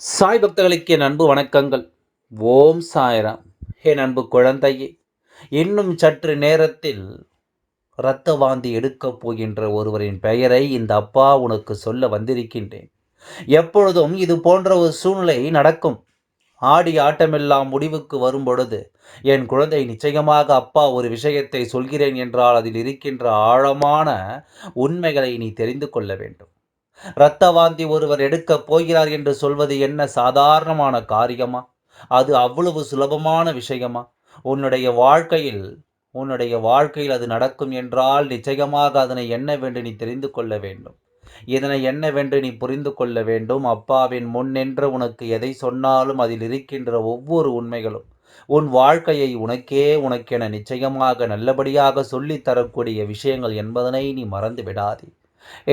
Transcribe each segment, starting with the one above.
சாய் பக்தர்களுக்கு என் அன்பு வணக்கங்கள். ஓம் சாய்ராம். என் அன்பு குழந்தையே இன்னும் சற்று நேரத்தில் இரத்த வாந்தி எடுக்கப் போகின்ற ஒருவரின் பெயரை இந்த அப்பா உனக்கு சொல்ல வந்திருக்கின்றேன். எப்பொழுதும் இது போன்ற ஒரு சூழ்நிலை நடக்கும். ஆடி ஆட்டமெல்லாம் முடிவுக்கு வரும் பொழுது என் குழந்தை நிச்சயமாக அப்பா ஒரு விஷயத்தை சொல்கிறேன் என்றால் அதில் இருக்கின்ற ஆழமான உண்மைகளை நீ தெரிந்து கொள்ள வேண்டும். இரத்த வாந்தி ஒருவர் எடுக்கப் போகிறார் என்று சொல்வது என்ன சாதாரணமான காரியமா? அது அவ்வளவு சுலபமான விஷயமா? உன்னுடைய வாழ்க்கையில் உன்னுடைய வாழ்க்கையில் அது நடக்கும் என்றால் நிச்சயமாக அதனை என்னவென்று நீ தெரிந்து கொள்ள வேண்டும். இதனை என்னவென்று நீ புரிந்து கொள்ள வேண்டும். அப்பாவின் முன் நின்று உனக்கு எதை சொன்னாலும் அதில் இருக்கின்ற ஒவ்வொரு உண்மைகளும் உன் வாழ்க்கையை உனக்கே உனக்கென நிச்சயமாக நல்லபடியாக சொல்லித் தரக்கூடிய விஷயங்கள் என்பதனை நீ மறந்து விடாதே.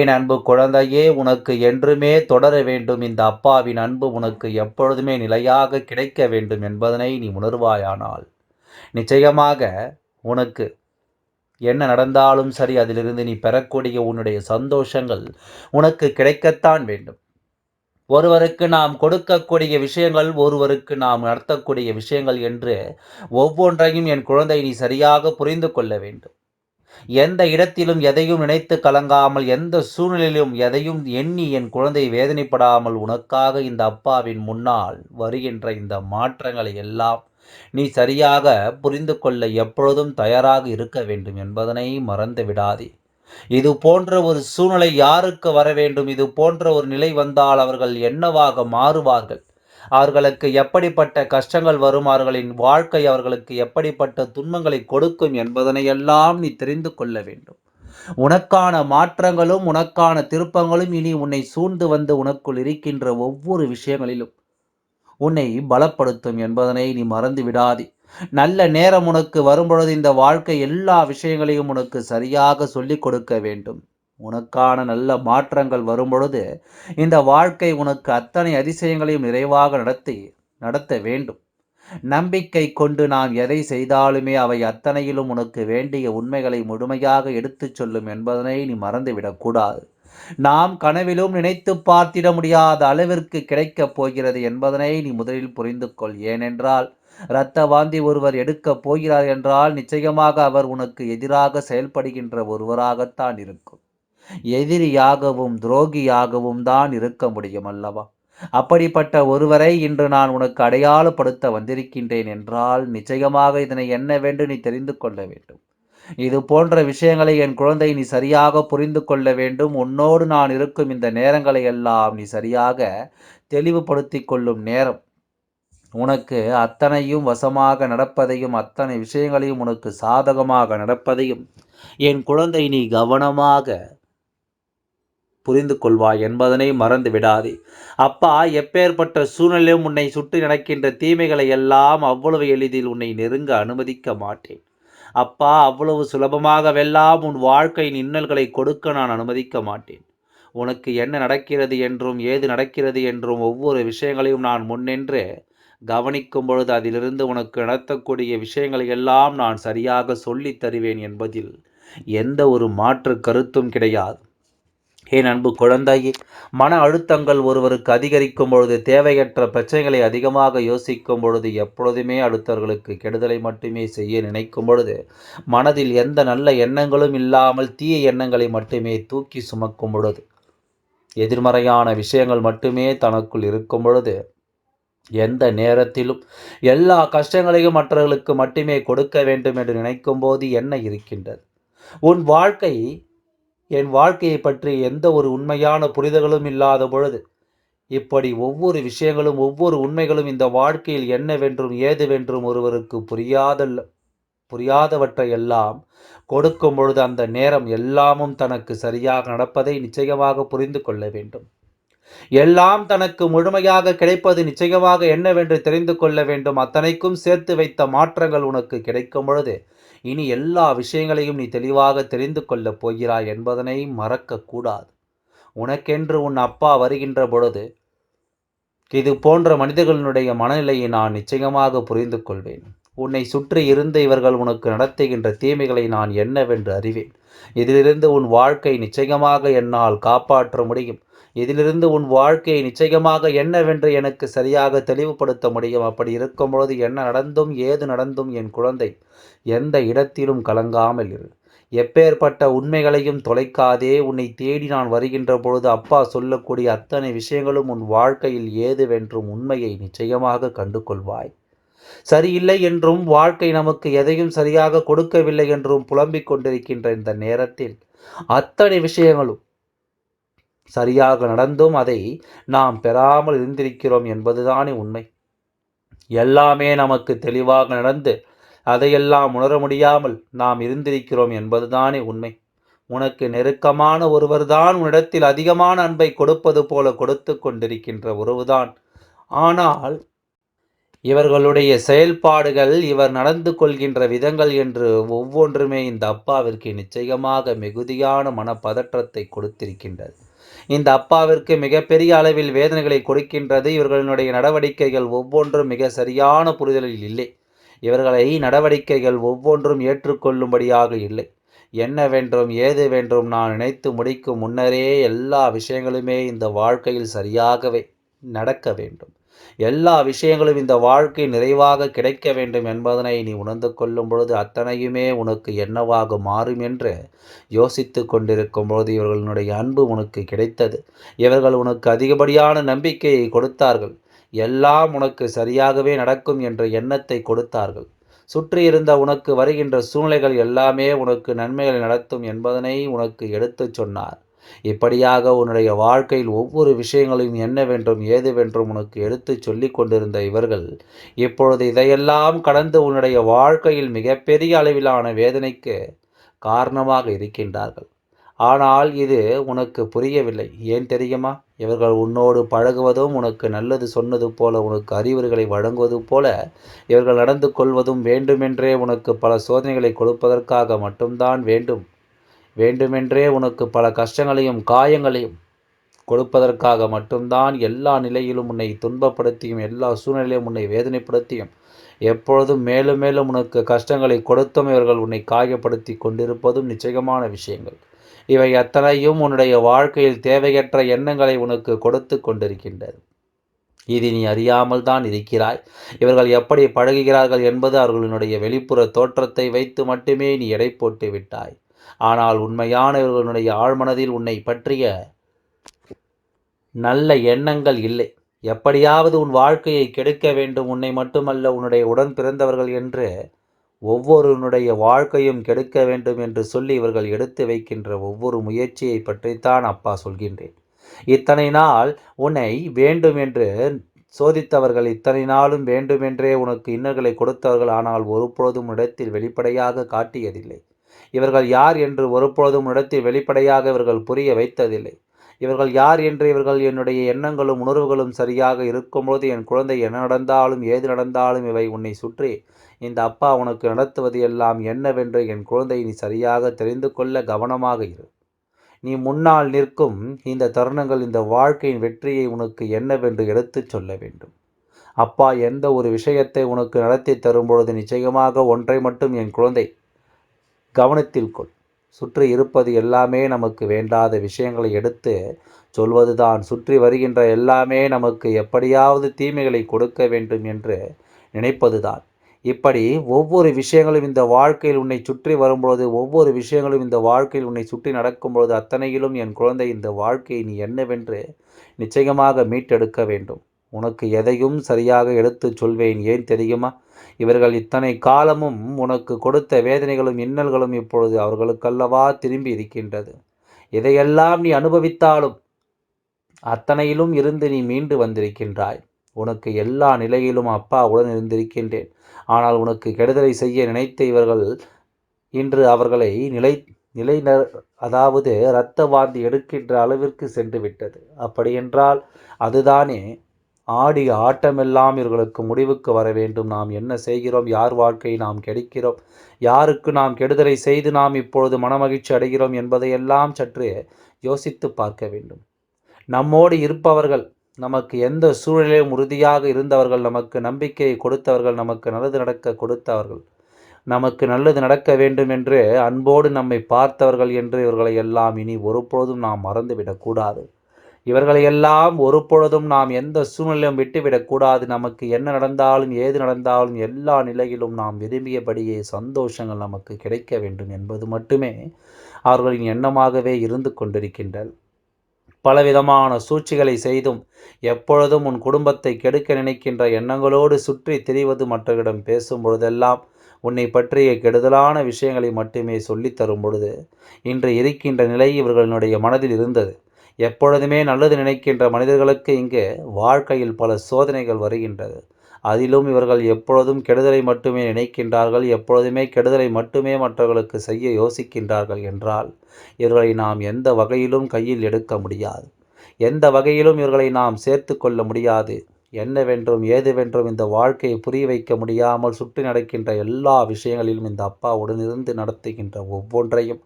என் அன்பு குழந்தையே உனக்கு என்றுமே தொடர வேண்டும். இந்த அப்பாவின் அன்பு உனக்கு எப்பொழுதுமே நிலையாக கிடைக்க வேண்டும் என்பதனை நீ உணர்வாயானால் நிச்சயமாக உனக்கு என்ன நடந்தாலும் சரி அதிலிருந்து நீ பெறக்கூடிய உன்னுடைய சந்தோஷங்கள் உனக்கு கிடைக்கத்தான் வேண்டும். ஒருவருக்கு நாம் கொடுக்கக்கூடிய விஷயங்கள் ஒருவருக்கு நாம் நடத்தக்கூடிய விஷயங்கள் என்று ஒவ்வொன்றையும் என் குழந்தை நீ சரியாக புரிந்து கொள்ள வேண்டும். எந்த இடத்திலும் எதையும் நினைத்து கலங்காமல் எந்த சூழ்நிலையிலும் எதையும் எண்ணி என் குழந்தை வேதனைப்படாமல் உனக்காக இந்த அப்பாவின் முன்னால் வருகின்ற இந்த மாற்றங்களை எல்லாம் நீ சரியாக புரிந்து கொள்ள எப்பொழுதும் தயாராக இருக்க வேண்டும் என்பதனை மறந்து விடாதே. இது போன்ற ஒரு சூழ்நிலை யாருக்கு வர வேண்டும்? இது போன்ற ஒரு நிலை வந்தால் அவர்கள் என்னவாக மாறுவார்கள்? அவர்களுக்கு எப்படிப்பட்ட கஷ்டங்கள் வரும் அவர்களின் வாழ்க்கை அவர்களுக்கு எப்படிப்பட்ட துன்பங்களை கொடுக்கும் என்பதனையெல்லாம் நீ தெரிந்து கொள்ள வேண்டும். உனக்கான மாற்றங்களும் உனக்கான திருப்பங்களும் இனி உன்னை சூழ்ந்து வந்து உனக்குள் இருக்கின்ற ஒவ்வொரு விஷயங்களிலும் உன்னை பலப்படுத்தும் என்பதனை நீ மறந்து விடாதே. நல்ல நேரம் உனக்கு வரும்பொழுது இந்த வாழ்க்கை எல்லா விஷயங்களையும் உனக்கு சரியாக சொல்லிக் கொடுக்க வேண்டும். உனக்கான நல்ல மாற்றங்கள் வரும்பொழுது இந்த வாழ்க்கை உனக்கு அத்தனை அதிசயங்களையும் நிறைவாக நடத்தி நடத்த வேண்டும். நம்பிக்கை கொண்டு நாம் எதை செய்தாலுமே அவை அத்தனையிலும் உனக்கு வேண்டிய உண்மைகளை முழுமையாக எடுத்துச் சொல்லும் என்பதனை நீ மறந்துவிடக்கூடாது நாம் கனவிலும் நினைத்து பார்த்திட முடியாத அளவிற்கு கிடைக்கப் போகிறது என்பதனை நீ முதலில் புரிந்து கொள். ஏனென்றால் இரத்த வாந்தி ஒருவர் எடுக்கப் போகிறார் என்றால் நிச்சயமாக அவர் உனக்கு எதிராக செயல்படுகின்ற ஒருவராகத்தான் இருக்கும். எதிரியாகவும் துரோகியாகவும் தான் இருக்க முடியும் அல்லவா? அப்படிப்பட்ட ஒருவரை இன்று நான் உனக்கு அடையாளப்படுத்த வந்திருக்கின்றேன் என்றால் நிச்சயமாக இதனை என்னவென்று நீ தெரிந்து கொள்ள வேண்டும். இது போன்ற விஷயங்களை என் குழந்தை நீ சரியாக புரிந்து கொள்ள வேண்டும். உன்னோடு நான் இருக்கும் இந்த நேரங்களை எல்லாம் நீ சரியாக தெளிவுபடுத்தி கொள்ளும் நேரம். உனக்கு அத்தனையும் வசமாக நடப்பதையும் அத்தனை விஷயங்களையும் உனக்கு சாதகமாக நடப்பதையும் என் குழந்தை நீ கவனமாக புரிந்து கொள்வாய் என்பதனை மறந்து விடாதே அப்பா எப்பேற்பட்ட சூழ்நிலையும் உன்னை சுற்றி நடக்கின்ற தீமைகளை எல்லாம் அவ்வளவு எளிதில் உன்னை நெருங்க அனுமதிக்க மாட்டேன். அப்பா அவ்வளவு சுலபமாகவெல்லாம் உன் வாழ்க்கையின் இன்னல்களை கொடுக்க நான் அனுமதிக்க மாட்டேன். உனக்கு என்ன நடக்கிறது என்றும் ஏது நடக்கிறது என்றும் ஒவ்வொரு விஷயங்களையும் நான் முன்னின்று கவனிக்கும் பொழுது அதிலிருந்து உனக்கு நடத்தக்கூடிய விஷயங்களை எல்லாம் நான் சரியாக சொல்லித் தருவேன் என்பதில் எந்த ஒரு மாற்று கருத்தும் கிடையாது. என் அன்பு குழந்தையே மன அழுத்தங்கள் ஒருவருக்கு அதிகரிக்கும் பொழுது தேவையற்ற பிரச்சனைகளை அதிகமாக யோசிக்கும் பொழுது எப்பொழுதுமே அடுத்தவர்களுக்கு கெடுதலை மட்டுமே செய்ய நினைக்கும் பொழுது மனதில் எந்த நல்ல எண்ணங்களும் இல்லாமல் தீய எண்ணங்களை மட்டுமே தூக்கி சுமக்கும் பொழுது எதிர்மறையான விஷயங்கள் மட்டுமே தனக்குள் இருக்கும் பொழுது எந்த நேரத்திலும் எல்லா கஷ்டங்களையும் மற்றவர்களுக்கு மட்டுமே கொடுக்க வேண்டும் என்று நினைக்கும் போது என்ன இருக்கின்றது? உன் வாழ்க்கை என் வாழ்க்கையை பற்றி எந்த ஒரு உண்மையான புரிதலும் இல்லாத பொழுது இப்படி ஒவ்வொரு விஷயங்களும் ஒவ்வொரு உண்மைகளும் இந்த வாழ்க்கையில் என்னவென்றும் ஏதுவென்றும் ஒருவருக்கு புரியாதல்ல புரியாதவற்றை எல்லாம் கொடுக்கும் பொழுது அந்த நேரம் எல்லாமும் தனக்கு சரியாக நடப்பதை நிச்சயமாக புரிந்து கொள்ள வேண்டும். எல்லாம் தனக்கு முழுமையாக கிடைப்பது நிச்சயமாக என்னவென்று தெரிந்து கொள்ள வேண்டும். அத்தனைக்கும் சேர்த்து வைத்த மாற்றங்கள் உனக்கு கிடைக்கும் பொழுது இனி எல்லா விஷயங்களையும் நீ தெளிவாக தெரிந்து கொள்ளப் போகிறாய் என்பதனை மறக்கக்கூடாது. உனக்கென்று உன் அப்பா வருகின்ற பொழுது இது போன்ற மனிதர்களுடைய மனநிலையை நான் நிச்சயமாக புரிந்து கொள்வேன். உன்னை சுற்றி இருந்த இவர்கள் உனக்கு நடத்துகின்ற தீமைகளை நான் என்னவென்று அறிவேன். இதிலிருந்து உன் வாழ்க்கை நிச்சயமாக என்னால் காப்பாற்ற முடியும். இதிலிருந்து உன் வாழ்க்கையை நிச்சயமாக என்னவென்று எனக்கு சரியாக தெளிவுபடுத்த முடியும். அப்படி இருக்கும்பொழுது என்ன நடந்தும் ஏது நடந்தும் என் குழந்தை எந்த இடத்திலும் கலங்காமல் இரு. எப்பேற்பட்ட உண்மைகளையும் தொலைக்காதே. உன்னை தேடி நான் வருகின்ற பொழுது அப்பா சொல்லக்கூடிய அத்தனை விஷயங்களும் உன் வாழ்க்கையில் ஏதுவென்றும் உண்மையை நிச்சயமாக கண்டு கொள்வாய் சரியில்லை என்றும் வாழ்க்கை நமக்கு எதையும் சரியாக கொடுக்கவில்லை என்றும் புலம்பிக் கொண்டிருக்கின்ற இந்த நேரத்தில் அத்தனை விஷயங்களும் சரியாக நடந்தும் அதை நாம் பெறாமல் இருந்திருக்கிறோம் என்பதுதானே உண்மை. எல்லாமே நமக்கு தெளிவாக நடந்து அதையெல்லாம் உணர முடியாமல் நாம் இருந்திருக்கிறோம் என்பதுதானே உண்மை. உனக்கு நெருக்கமான ஒருவர்தான் உன்னிடத்தில் அதிகமான அன்பை கொடுப்பது போல கொடுத்து கொண்டிருக்கின்ற உறவுதான் ஆனால் இவர்களுடைய செயல்பாடுகள் இவர் நடந்து கொள்கின்ற விதங்கள் என்று ஒவ்வொன்றுமே இந்த அப்பாவிற்கு நிச்சயமாக மிகுதியான மனப்பதற்றத்தை கொடுத்திருக்கின்றது. இந்த அப்பாவிற்கு மிகப்பெரிய அளவில் வேதனைகளை கொடுக்கின்றது. இவர்களுடைய நடவடிக்கைகள் ஒவ்வொன்றும் மிக சரியான புரிதலில் இல்லை. இவர்களை நடவடிக்கைகள் ஒவ்வொன்றும் ஏற்றுக்கொள்ளும்படியாக இல்லை. என்னவென்றும் ஏது வேண்டும் நான் நினைத்து முடிக்கும் முன்னரே எல்லா விஷயங்களுமே இந்த வாழ்க்கையில் சரியாகவே நடக்க வேண்டும். எல்லா விஷயங்களும் இந்த வாழ்க்கை நிறைவாக கிடைக்க வேண்டும் என்பதனை நீ உணர்ந்து கொள்ளும் பொழுது அத்தனையுமே உனக்கு என்னவாக மாறும் என்று யோசித்து கொண்டிருக்கும் பொழுது இவர்களுடைய அன்பு உனக்கு கிடைத்தது. இவர்கள் உனக்கு அதிகப்படியான நம்பிக்கையை கொடுத்தார்கள். எல்லாம் உனக்கு சரியாகவே நடக்கும் என்ற எண்ணத்தை கொடுத்தார்கள். சுற்றி இருந்த உனக்கு வருகின்ற சூழ்நிலைகள் எல்லாமே உனக்கு நன்மைகளை நடத்தும் என்பதனை உனக்கு எடுத்துச் சொன்னார். இப்படியாக உன்னுடைய வாழ்க்கையில் ஒவ்வொரு விஷயங்களையும் என்னவென்றும் ஏதுவென்றும் உனக்கு எடுத்துச் சொல்லி கொண்டிருந்த இவர்கள் இப்பொழுது இதையெல்லாம் கடந்து உன்னுடைய வாழ்க்கையில் மிகப்பெரிய அளவிலான வேதனைக்கு காரணமாக இருக்கின்றார்கள். ஆனால் இது உனக்கு புரியவில்லை. ஏன் தெரியுமா? இவர்கள் உன்னோடு பழகுவதும் உனக்கு நல்லது சொன்னது போல உனக்கு அறிவுரைகளை வழங்குவது போல இவர்கள் நடந்து கொள்வதும் வேண்டுமென்றே உனக்கு பல சோதனைகளை கொடுப்பதற்காக மட்டும்தான் வேண்டும். வேண்டுமென்றே உனக்கு பல கஷ்டங்களையும் காயங்களையும் கொடுப்பதற்காக மட்டும்தான் எல்லா நிலையிலும் உன்னை துன்பப்படுத்தியும் எல்லா சூழ்நிலையும் உன்னை வேதனைப்படுத்தியும் எப்பொழுதும் மேலும் மேலும் உனக்கு கஷ்டங்களை கொடுத்தும் இவர்கள் உன்னை காயப்படுத்தி கொண்டிருப்பதும் நிச்சயமான விஷயங்கள். இவை அத்தனையும் உன்னுடைய வாழ்க்கையில் தேவையற்ற எண்ணங்களை உனக்கு கொடுத்து கொண்டிருக்கின்றது. இது நீ அறியாமல் தான் இருக்கிறாய். இவர்கள் எப்படி பழகுகிறார்கள் என்பது அவர்களுடைய வெளிப்புற தோற்றத்தை வைத்து மட்டுமே நீ எடை போட்டு விட்டாய். ஆனால் உண்மையான இவர்களுடைய ஆழ்மனதில் உன்னை பற்றிய நல்ல எண்ணங்கள் இல்லை. எப்படியாவது உன் வாழ்க்கையை கெடுக்க வேண்டும். உன்னை மட்டுமல்ல உன்னுடைய உடன் பிறந்தவர்கள் என்று ஒவ்வொருவனுடைய வாழ்க்கையும் கெடுக்க வேண்டும் என்று சொல்லி இவர்கள் எடுத்து வைக்கின்ற ஒவ்வொரு முயற்சியை பற்றித்தான் அப்பா சொல்கின்றேன். இத்தனை நாள் உன்னை வேண்டும் என்று சோதித்தவர்கள் இத்தனை நாளும் வேண்டுமென்றே உனக்கு இன்னல்களை கொடுத்தவர்கள். ஆனால் ஒருபொழுதும் இடத்தில் வெளிப்படையாக காட்டியதில்லை. இவர்கள் யார் என்று ஒருபொழுதும் இடத்தில் வெளிப்படையாக இவர்கள் புரிய வைத்ததில்லை. இவர்கள் யார் என்று இவர்கள் என்னுடைய எண்ணங்களும் உணர்வுகளும் சரியாக இருக்கும்போது என் குழந்தை என்ன நடந்தாலும் ஏது நடந்தாலும் இவை உன்னை சுற்றி. இந்த அப்பா உனக்கு நடத்துவது எல்லாம் என்னவென்று என் குழந்தை நீ சரியாக தெரிந்து கொள்ள கவனமாக இரு. நீ முன்னால் நிற்கும் இந்த தருணங்கள் இந்த வாழ்க்கையின் வெற்றியை உனக்கு என்னவென்று எடுத்துச் சொல்ல வேண்டும். அப்பா எந்த ஒரு விஷயத்தை உனக்கு நடத்தி தரும்பொழுது நிச்சயமாக ஒன்றை மட்டும் என் குழந்தை கவனத்தில் கொள். சுற்றி இருப்பது எல்லாமே நமக்கு வேண்டாத விஷயங்களை எடுத்து சொல்வதுதான். சுற்றி வருகின்ற எல்லாமே நமக்கு எப்படியாவது தீமைகளை கொடுக்க வேண்டும் என்று நினைப்பதுதான். இப்படி ஒவ்வொரு விஷயங்களும் இந்த வாழ்க்கையில் உன்னை சுற்றி வரும்பொழுது ஒவ்வொரு விஷயங்களும் இந்த வாழ்க்கையில் உன்னை சுற்றி நடக்கும்பொழுது அத்தனையிலும் என் குழந்தை இந்த வாழ்க்கையை நீ என்னவென்று நிச்சயமாக மீட்டெடுக்க வேண்டும். உனக்கு எதையும் சரியாக எடுத்துச் சொல்வேன். ஏன் தெரியுமா? இவர்கள் இத்தனை காலமும் உனக்கு கொடுத்த வேதனைகளும் இன்னல்களும் இப்பொழுது அவர்களுக்கல்லவா திரும்பி இருக்கின்றது. இதையெல்லாம் நீ அனுபவித்தாலும் அத்தனையிலும் இருந்து நீ மீண்டு வந்திருக்கின்றாய். உனக்கு எல்லா நிலையிலும் அப்பா உடன் இருந்திருக்கின்றேன். ஆனால் உனக்கு கெடுதலை செய்ய நினைத்த இவர்கள் இன்று அவர்களை நிலை நிலை அதாவது இரத்த வாந்தி எடுக்கின்ற அளவிற்கு சென்று விட்டது அப்படியென்றால் அதுதானே ஆடிய ஆட்டமெல்லாம் இவர்களுக்கு முடிவுக்கு வர வேண்டும். நாம் என்ன செய்கிறோம்? யார் வாழ்க்கையை நாம் கெடுக்கிறோம்? யாருக்கு நாம் கெடுதலை செய்து நாம் இப்பொழுது மனமகிழ்ச்சி அடைகிறோம் என்பதையெல்லாம் சற்று யோசித்து பார்க்க வேண்டும். நம்மோடு இருப்பவர்கள் நமக்கு எந்த சூழ்நிலையும் உறுதியாக இருந்தவர்கள் நமக்கு நம்பிக்கையை கொடுத்தவர்கள் நமக்கு நல்லது நடக்க கொடுத்தவர்கள் நமக்கு நல்லது நடக்க வேண்டும் என்று அன்போடு நம்மை பார்த்தவர்கள் என்று இவர்களை எல்லாம் இனி ஒருபொழுதும் நாம் மறந்துவிடக்கூடாது இவர்களையெல்லாம் ஒரு பொழுதும் நாம் எந்த சூழ்நிலையும் விட்டுவிடக்கூடாது நமக்கு என்ன நடந்தாலும் ஏது நடந்தாலும் எல்லா நிலையிலும் நாம் விரும்பியபடியே சந்தோஷங்கள் நமக்கு கிடைக்க வேண்டும் என்பது மட்டுமே அவர்களின் எண்ணமாகவே இருந்து கொண்டிருக்கின்றன. பலவிதமான சூழ்ச்சிகளை செய்தும் எப்பொழுதும் உன் குடும்பத்தை கெடுக்க நினைக்கின்ற எண்ணங்களோடு சுற்றி திரிவது மற்றவரிடம் பேசும் பொழுதெல்லாம் உன்னை பற்றிய கெடுதலான விஷயங்களை மட்டுமே சொல்லித்தரும் பொழுது இன்று இருக்கின்ற நிலை இவர்களுடைய மனதில் இருந்தது. எப்பொழுதுமே நல்லது நினைக்கின்ற மனிதர்களுக்கு இங்கு வாழ்க்கையில் பல சோதனைகள் வருகின்றது. அதிலும் இவர்கள் எப்பொழுதும் கெடுதலை மட்டுமே நினைக்கின்றார்கள் எப்பொழுதுமே கெடுதலை மட்டுமே மற்றவர்களுக்கு செய்ய யோசிக்கின்றார்கள் என்றால் இவர்களை நாம் எந்த வகையிலும் கையில் எடுக்க முடியாது. எந்த வகையிலும் இவர்களை நாம் சேர்த்து கொள்ள முடியாது. என்னவென்றும் ஏதுவென்றும் இந்த வாழ்க்கையை புரிய வைக்க முடியாமல் சுற்றி நடக்கின்ற எல்லா விஷயங்களிலும் இந்த அப்பா உடனிருந்து நடத்துகின்ற ஒவ்வொன்றையும்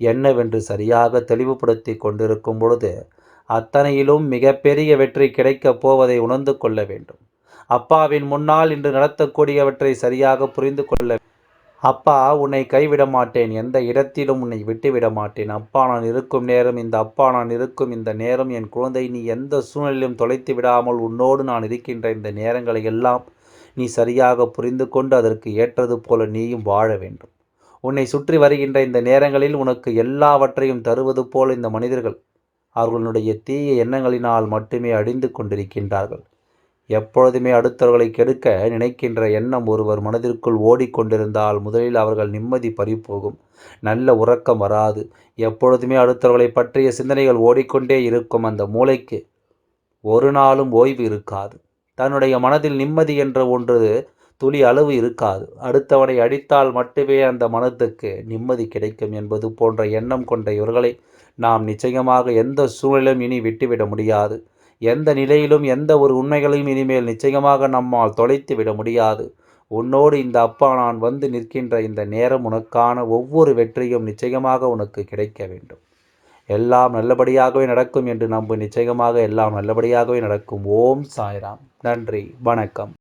என்னவென்று சரியாக தெளிவுபடுத்தி கொண்டிருக்கும் பொழுது அத்தனையிலும் மிகப்பெரிய வெற்றி கிடைக்கப் போவதை உணர்ந்து கொள்ள வேண்டும். அப்பாவின் முன்னால் இன்று நடத்தக்கூடியவற்றை சரியாக புரிந்து கொள்ள அப்பா உன்னை கைவிட மாட்டேன். எந்த இடத்திலும் உன்னை விட்டுவிட மாட்டேன். அப்பா நான் இருக்கும் நேரம் இந்த அப்பா நான் இருக்கும் இந்த நேரம். என் குழந்தை நீ எந்த சூழ்நிலையிலும் தொலைத்து விடாமல் உன்னோடு நான் இருக்கின்ற இந்த நேரங்களை எல்லாம் நீ சரியாக புரிந்து கொண்டு அதற்கு ஏற்றது போல நீயும் வாழ வேண்டும். உன்னை சுற்றி வருகின்ற இந்த நேரங்களில் உனக்கு எல்லாவற்றையும் தருவது போல் இந்த மனிதர்கள் அவர்களுடைய தீய எண்ணங்களினால் மட்டுமே அழிந்து கொண்டிருக்கின்றார்கள். எப்பொழுதுமே அடுத்தவர்களை கெடுக்க நினைக்கின்ற எண்ணம் ஒருவர் மனதிற்குள் ஓடிக்கொண்டிருந்தால் முதலில் அவர்கள் நிம்மதி பறிப்போகும் நல்ல உறக்கம் வராது. எப்பொழுதுமே அடுத்தவர்களை பற்றிய சிந்தனைகள் ஓடிக்கொண்டே இருக்கும் அந்த மூளைக்கு ஒரு நாளும் ஓய்வு இருக்காது. தன்னுடைய மனதில் நிம்மதி என்ற ஒன்று துளி அளவு இருக்காது. அடுத்தவனை அடித்தால் மட்டுமே அந்த மனத்துக்கு நிம்மதி கிடைக்கும் என்பது போன்ற எண்ணம் கொண்ட இவர்களை நாம் நிச்சயமாக எந்த சூழலும் இனி விட்டுவிட முடியாது. எந்த நிலையிலும் எந்த ஒரு உண்மைகளையும் இனிமேல் நிச்சயமாக நம்மால் தொலைத்து விட முடியாது. உன்னோடு இந்த அப்பா நான் வந்து நிற்கின்ற இந்த நேரம் உனக்கான ஒவ்வொரு வெற்றியும் நிச்சயமாக உனக்கு கிடைக்க வேண்டும். எல்லாம் நல்லபடியாகவே நடக்கும் என்று நம்பு. நிச்சயமாக எல்லாம் நல்லபடியாகவே நடக்கும். ஓம் சாய்ராம். நன்றி. வணக்கம்.